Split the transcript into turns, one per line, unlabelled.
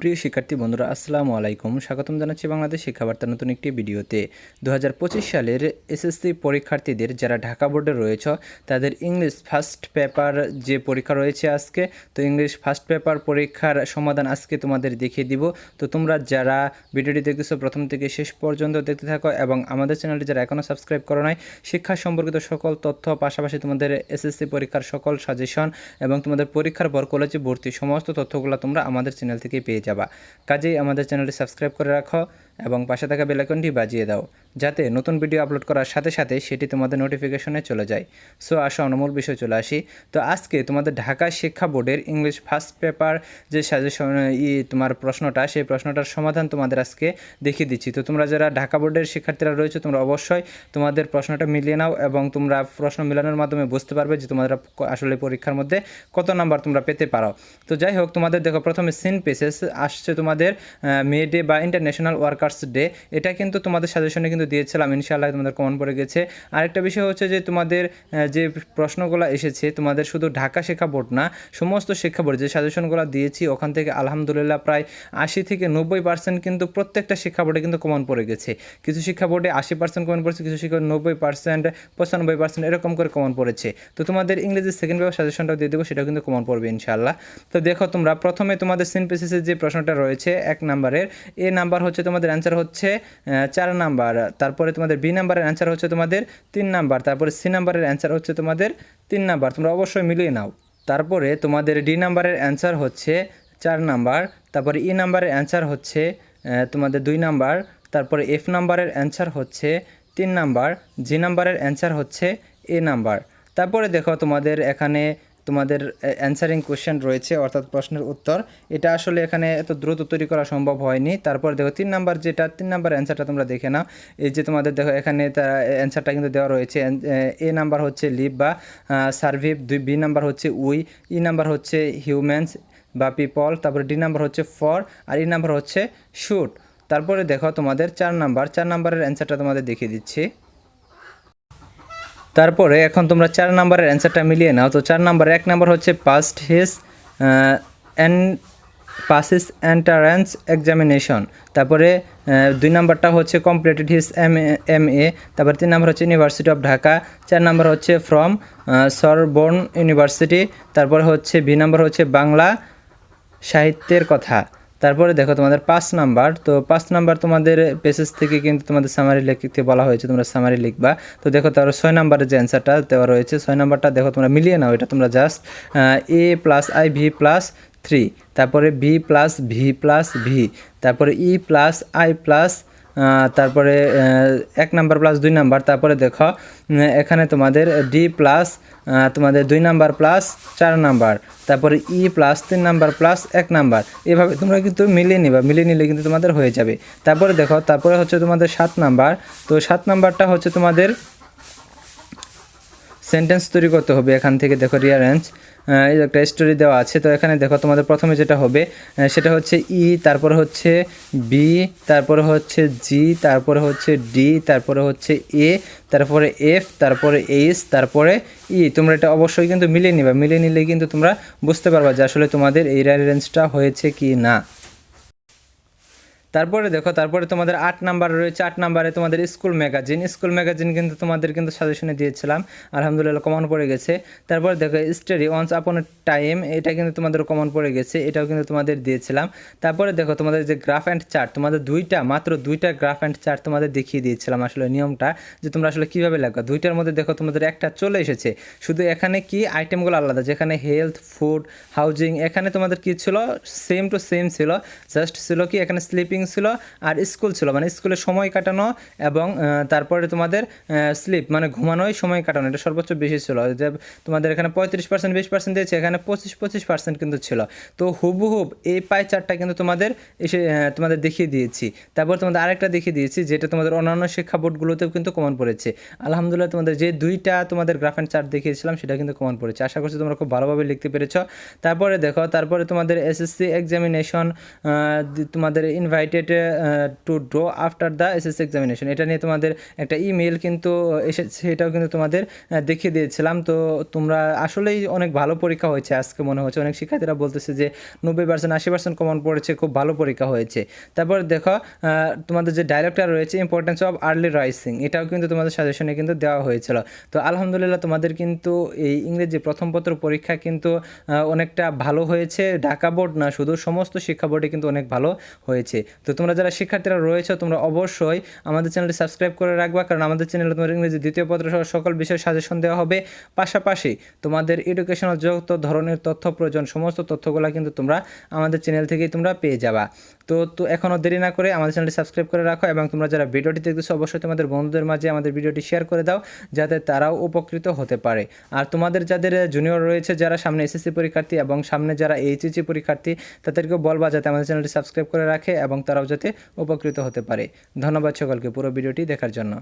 প্রিয় শিক্ষার্থী বন্ধুরা, আসসালামু আলাইকুম। স্বাগতম জানাচ্ছি বাংলাদেশ শিক্ষাবার্তার নতুন একটি ভিডিওতে। দু হাজার পঁচিশ সালের এসএসসি পরীক্ষার্থীদের যারা ঢাকা বোর্ডে রয়েছে, তাদের ইংলিশ ফার্স্ট পেপার যে পরীক্ষা রয়েছে আজকে, তো ইংলিশ ফার্স্ট পেপার পরীক্ষার সমাধান আজকে তোমাদের দেখিয়ে দিব। তো তোমরা যারা ভিডিওটি দেখতেছো প্রথম থেকে শেষ পর্যন্ত দেখতে থাকো এবং আমাদের চ্যানেলটি যারা এখনও সাবস্ক্রাইব করো নাই, শিক্ষা সম্পর্কিত সকল তথ্য, পাশাপাশি তোমাদের এসএসসি পরীক্ষার সকল সাজেশন এবং তোমাদের পরীক্ষার পর কলেজে ভর্তি সমস্ত তথ্যগুলো তোমরা আমাদের চ্যানেল থেকে পেয়ে যাবা। কাজেই আমাদের চ্যানেলটি সাবস্ক্রাইব করে রাখো। এবং পাশে থাকা বেলাইকনটি বাজিয়ে দাও, যাতে নতুন ভিডিও আপলোড করার সাথে সাথে সেটি তোমাদের নোটিফিকেশনে চলে যায়। সো আসো অনমূল বিষয় চলে আসি। তো আজকে তোমাদের ঢাকা শিক্ষা বোর্ডের ইংলিশ ফার্স্ট পেপার যে সাজেশন ই, তোমার প্রশ্নটা, সেই প্রশ্নটার সমাধান তোমাদের আজকে দেখিয়ে দিচ্ছি। তো তোমরা যারা ঢাকা বোর্ডের শিক্ষার্থীরা রয়েছে, তোমরা অবশ্যই তোমাদের প্রশ্নটা মিলিয়ে নাও এবং তোমরা প্রশ্ন মিলানোর মাধ্যমে বুঝতে পারবে যে তোমরা আসলে পরীক্ষার মধ্যে কত নাম্বার তোমরা পেতে পারো। তো যাই হোক, তোমাদের দেখো প্রথমে সিন পেসেস আসছে তোমাদের মে ডে বা ইন্টারন্যাশনাল ওয়ার্কার্স ডে এটা কিন্তু তোমাদের সাজেশনে কিন্তু দিয়েছিলাম, ইনশাআল্লাহ তোমাদের কমন পড়ে গেছে। আরেকটা বিষয় হচ্ছে যে তোমাদের যে প্রশ্নগুলো এসেছে, তোমাদের শুধু ঢাকা শিক্ষা বোর্ড না, সমস্ত শিক্ষা বোর্ড যে সাজেশনগুলো দিয়েছি, ওখান থেকে আলহামদুলিল্লাহ প্রায় আশি থেকে নব্বই পার্সেন্ট কিন্তু প্রত্যেকটা শিক্ষা বোর্ডে কিন্তু কমন পড়ে গেছে। কিছু শিক্ষা বোর্ডে আশি পার্সেন্ট কমন পড়েছে, কিছু শিক্ষা নব্বই পার্সেন্ট পঁচানব্বই পার্সেন্ট এরকম করে কমন পড়েছে। তো তোমাদের ইংরেজি সেকেন্ড পেপার সাজেশনটাও দিয়ে দেবো, সেটাও কিন্তু কমন পড়বে ইনশাআল্লাহ। তো দেখো তোমরা, প্রথমে তোমাদের সিনপেসিসের যে প্রশ্নটা রয়েছে, এক নাম্বারের এ নাম্বার হচ্ছে তোমাদের অ্যান্সার হচ্ছে চার নাম্বার। তারপরে তোমাদের বি নাম্বারের অ্যান্সার হচ্ছে তোমাদের তিন নাম্বার। তারপরে সি নাম্বারের অ্যান্সার হচ্ছে তোমাদের তিন নাম্বার। তোমরা অবশ্যই মিলিয়ে নাও। তারপরে তোমাদের ডি নাম্বারের অ্যান্সার হচ্ছে চার নাম্বার। তারপরে ই নাম্বারের অ্যান্সার হচ্ছে তোমাদের দুই নাম্বার। তারপরে এফ নাম্বারের অ্যান্সার হচ্ছে তিন নাম্বার। জি নাম্বারের অ্যান্সার হচ্ছে এ নাম্বার। তারপরে দেখো তোমাদের এখানে তোমাদের অ্যান্সারিং কোয়েশ্চেন রয়েছে, অর্থাৎ প্রশ্নের উত্তর। এটা আসলে এখানে এত দ্রুত তৈরি করা সম্ভব হয়নি। তারপর দেখো, তিন নাম্বার যেটা, তিন নাম্বার অ্যান্সারটা তোমরা দেখে নাও। এই যে তোমাদের দেখো, এখানে তার অ্যান্সারটা কিন্তু দেওয়া রয়েছে। এ নাম্বার হচ্ছে লিভ বা সার্ভিভ দুই, বি নাম্বার হচ্ছে উই ই নাম্বার হচ্ছে হিউম্যানস বা পিপল তারপরে ডি নাম্বার হচ্ছে ফর আর ই নাম্বার হচ্ছে শুট তারপরে দেখো, তোমাদের চার নাম্বার, চার নাম্বারের অ্যান্সারটা তোমাদের দেখিয়ে দিচ্ছি। তারপরে এখন তোমরা চার নাম্বারের অ্যান্সারটা মিলিয়ে নাও। তো চার নাম্বার, এক নাম্বার হচ্ছে passed his and passes entrance examination তারপরে দুই নাম্বারটা হচ্ছে completed his M M A তারপরে তিন নাম্বার হচ্ছে ইউনিভার্সিটি অফ ঢাকা চার নাম্বার হচ্ছে ফ্রম সরবোর্ন ইউনিভার্সিটি তারপরে হচ্ছে, বি নাম্বার হচ্ছে বাংলা সাহিত্যের কথা। তারপরে দেখো তোমাদের পাঁচ নাম্বার, তো পাঁচ নাম্বার তোমাদের পেসেস থেকে কিন্তু তোমাদের সামারি লিখতে বলা হয়েছে, তোমরা সামারি লিখবা। তো দেখো তার ছয় নাম্বারের যে অ্যান্সারটা দেওয়া রয়েছে, ছয় নাম্বারটা দেখো তোমরা মিলিয়ে নাও, এটা তোমরা just A plus I V plus three তারপরে B plus V plus V তারপরে ই প্লাস আই প্লাস তারপরে এক নাম্বার প্লাস দুই নাম্বার, তারপরে দেখো এখানে তোমাদের ডি প্লাস তোমাদের দুই নাম্বার প্লাস চার নাম্বার, তারপরে ই প্লাস তিন নাম্বার প্লাস এক নাম্বার। এভাবে তোমরা কিন্তু মিলিয়ে নিবা, মিলিয়ে নিলে কিন্তু তোমাদের হয়ে যাবে। তারপরে দেখো, তারপরে হচ্ছে তোমাদের সাত নাম্বার, তো সাত নাম্বারটা হচ্ছে তোমাদের সেন্টেন্স তৈরি করতে হবে এখান থেকে, দেখো রিয়ারেঞ্জ এই একটা স্টোরি দেওয়া আছে। তো এখানে দেখো, তোমাদের প্রথমে যেটা হবে সেটা হচ্ছে ই তারপরে হচ্ছে বি তারপরে হচ্ছে জি তারপরে হচ্ছে ডি তারপরে হচ্ছে এ তারপরে এফ তারপরে এইচ তারপরে ই তোমরা এটা অবশ্যই কিন্তু মিলিয়ে নিবা। মিলিয়ে নিলে কিন্তু তোমরা বুঝতে পারবা যে আসলে তোমাদের এই রিয়ারেঞ্জটা হয়েছে কি না। তারপরে দেখো, তারপরে তোমাদের আট নাম্বার রয়েছে, আট নাম্বারে তোমাদের স্কুল ম্যাগাজিন। স্কুল ম্যাগাজিন কিন্তু তোমাদের কিন্তু সাজেশনে দিয়েছিলাম। আলহামদুলিল্লাহ কমন পড়ে গেছে। তারপরে দেখো স্টাডি ওয়ান্স আপন টাইম এটা কিন্তু তোমাদের কমন পড়ে গেছে, এটাও কিন্তু তোমাদের দিয়েছিলাম। তারপরে দেখো, তোমাদের যে গ্রাফ অ্যান্ড চার্ট তোমাদের দুইটা, মাত্র দুইটা গ্রাফ অ্যান্ড চার্ট তোমাদের দেখিয়ে দিয়েছিলাম আসলে নিয়মটা, যে তোমরা আসলে কীভাবে লাগবে দুইটার মধ্যে দেখো, তোমাদের একটা চলে এসেছে। শুধু এখানে কি আইটেমগুলো আলাদা, যেখানে হেলথ ফুড হাউজিং এখানে তোমাদের কী ছিল? সেম টু সেম ছিল। জাস্ট ছিল কি, এখানে স্লিপিং ছিল আর স্কুল ছিল। মানে স্কুলে সময় কাটানো এবং তারপরে তোমাদের স্লিপ মানে ঘুমানোই সময় কাটানো। এটা সর্বোচ্চ বেশি ছিল। যে তোমাদের এখানে পঁয়ত্রিশ পার্সেন্ট বিশ পার্সেন্ট দিয়েছে, এখানে পঁচিশ পঁচিশ পার্সেন্ট কিন্তু ছিল। তো হুবহুব এই পাই চারটা কিন্তু তোমাদের এসে তোমাদের দেখিয়ে দিয়েছি। তারপর তোমাদের আরেকটা দেখিয়ে দিয়েছি, যেটা তোমাদের অন্যান্য শিক্ষা বোর্ডগুলোতেও কিন্তু কমন পড়েছে। আলহামদুলিল্লাহ তোমাদের যে দুইটা তোমাদের গ্রাফ অ্যান্ড চার্ট দেখিয়েছিলাম, সেটা কিন্তু কমন পড়েছে। আশা করছি তোমরা খুব ভালোভাবে লিখতে পেরেছ। তারপরে দেখো, তারপরে তোমাদের এসএসসি এক্সামিনেশন তোমাদের invite invited to draw after the SSC examination এটা নিয়ে তোমাদের একটা ইমেল কিন্তু এসেছে এটাও কিন্তু তোমাদের দেখিয়ে দিয়েছিলাম। তো তোমরা আসলেই অনেক ভালো পরীক্ষা হয়েছে আজকে মনে হচ্ছে। অনেক শিক্ষার্থীরা বলতেছে যে নব্বই পার্সেন্ট আশি পার্সেন্ট কমন পড়েছে, খুব ভালো পরীক্ষা হয়েছে। তারপর দেখো তোমাদের যে ডায়লগটা রয়েছে ইম্পর্টেন্স অফ আর্লি রাইসিং এটাও কিন্তু তোমাদের সাজেশনে কিন্তু দেওয়া হয়েছিল। তো আলহামদুলিল্লাহ তোমাদের কিন্তু এই ইংরেজি প্রথম পত্র পরীক্ষা কিন্তু অনেকটা ভালো হয়েছে। ঢাকা বোর্ড না, শুধু সমস্ত শিক্ষা বোর্ডে কিন্তু অনেক ভালো হয়েছে। তো তোমরা যারা শিক্ষার্থীরা রয়েছে, তোমরা অবশ্যই আমাদের চ্যানেলটি সাবস্ক্রাইব করে রাখবা, কারণ আমাদের চ্যানেলে তোমার ইংরেজি দ্বিতীয় পত্র সহ সকল বিষয়ে সাজেশন দেওয়া হবে। পাশাপাশি তোমাদের এডুকেশনাল যত ধরনের তথ্য প্রয়োজন, সমস্ত তথ্যগুলো কিন্তু তোমরা আমাদের চ্যানেল থেকেই তোমরা পেয়ে যাবা। তো তো এখনও দেরি না করে আমাদের চ্যানেলটি সাবস্ক্রাইব করে রাখো এবং তোমরা যারা ভিডিওটি দেখতেছো অবশ্যই তোমাদের বন্ধুদের মাঝে আমাদের ভিডিওটি শেয়ার করে দাও, যাতে তারাও উপকৃত হতে পারে। আর তোমাদের যাদের জুনিয়র রয়েছে, যারা সামনে এসএসসি পরীক্ষার্থী এবং সামনে যারা এইচএসসি পরীক্ষার্থী, তাদেরকেও বলবা যাতে আমাদের চ্যানেলটি সাবস্ক্রাইব করে রাখে এবং তারাও যাতে উপকৃত হতে পারে। ধন্যবাদ সকলকে পুরো ভিডিওটি দেখার জন্য।